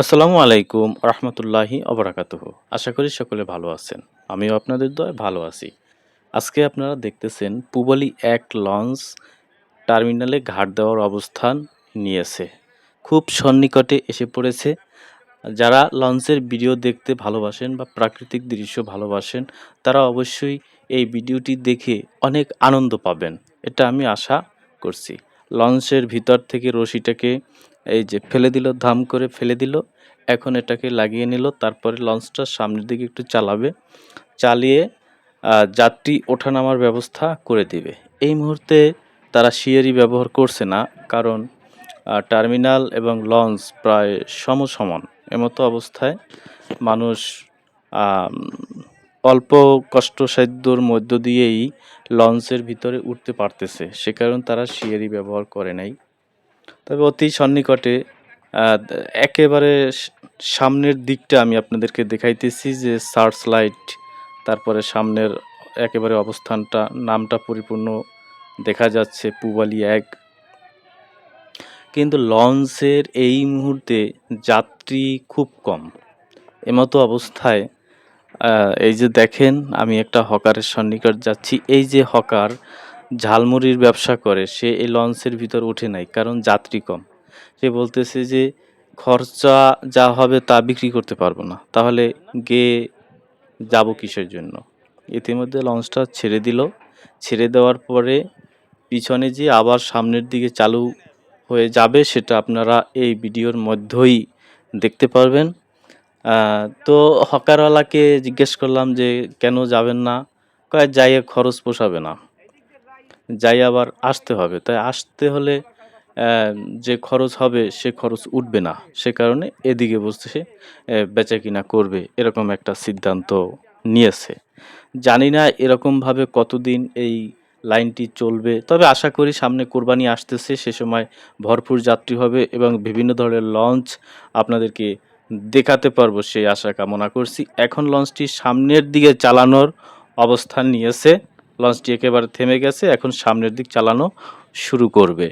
আসসালামু আলাইকুম রহমতুল্লাহি অবরাকাতুহ। আশা করি সকলে ভালো আছেন। আমিও আপনাদের দয় ভালো আছি। আজকে আপনারা দেখতেছেন পুবালি এক লঞ্চ টার্মিনালে ঘাট দেওয়ার অবস্থান নিয়েছে। খুব সন্নিকটে এসে পড়েছে। যারা লঞ্চের ভিডিও দেখতে ভালোবাসেন বা প্রাকৃতিক দৃশ্য ভালোবাসেন, তারা অবশ্যই এই ভিডিওটি দেখে অনেক আনন্দ পাবেন। এটা আমি আশা করছি। লঞ্চের ভিতর থেকে রশিটাকে এই যে ফেলে দিল, ধাম করে ফেলে দিল। এখন এটাকে লাগিয়ে নিল, তারপরে লঞ্চটা সামনের দিকে একটু চালাবে। চালিয়ে যাত্রী ওঠানামার ব্যবস্থা করে দিবে। এই মুহূর্তে তারা সিয়ারি ব্যবহার করছে না, কারণ টার্মিনাল এবং লঞ্চ প্রায় সমসমান। এমতো অবস্থায় মানুষ অল্প কষ্টসাধ্যর মধ্য দিয়েই লঞ্চের ভিতরে উঠতে পারতেছে। সে কারণ তারা সিয়ারি ব্যবহার করে নাই। তবে অতি সন্নিকটে একেবারে সামনের দিকটা আমি আপনাদেরকে দেখাইতেছি যে সার্চ লাইট তারপরে সামনের একেবারে অবস্থানটা, নামটা পরিপূর্ণ দেখা যাচ্ছে পুবালি এক। কিন্তু লঞ্চের এই মুহূর্তে যাত্রী খুব কম। এমতো অবস্থায় এই যে দেখেন, আমি একটা হকারের সন্নিকট যাচ্ছি। এই যে হকার ঝালমুড়ির ব্যবসা করে, সে এই লঞ্চের ভিতর ওঠে নাই, কারণ যাত্রী কম। সে বলতেছে যে, খরচা যা হবে তা বিক্রি করতে পারব না। তাহলে গিয়ে যাব কিসের জন্য? ইতিমধ্যে লঞ্চটা ছেড়ে দিল। ছেড়ে দেওয়ার পরে পিছনে যে আবার সামনের দিকে চালু হয়ে যাবে, সেটা আপনারা এই ভিডিওর মধ্যেই দেখতে পারবেন। তো হকারওয়ালাকে জিজ্ঞেস করলাম যে, কেন যাবেন না? কয়, যাইয়ে খরচ পোষাবে না। যাই আবার আসতে হবে। তাই আসতে হলে যে খরচ হবে, সে খরচ উঠবে না। সে কারণে এদিকে বসে সে বেচা কিনা করবে, এরকম একটা সিদ্ধান্ত নিয়েছে। জানি না এরকমভাবে কতদিন এই লাইনটি চলবে, তবে আশা করি সামনে কোরবানি আসতেছে, সে সময় ভরপুর যাত্রী হবে এবং বিভিন্ন ধরনের লঞ্চ আপনাদেরকে দেখাতে পারব সেই আশা কামনা করছি। এখন লঞ্চটি সামনের দিকে চালানোর অবস্থান নিয়েছে। লঞ্চটি একেবারে থেমে গেছে, এখন সামনের দিক চালানো শুরু করবে।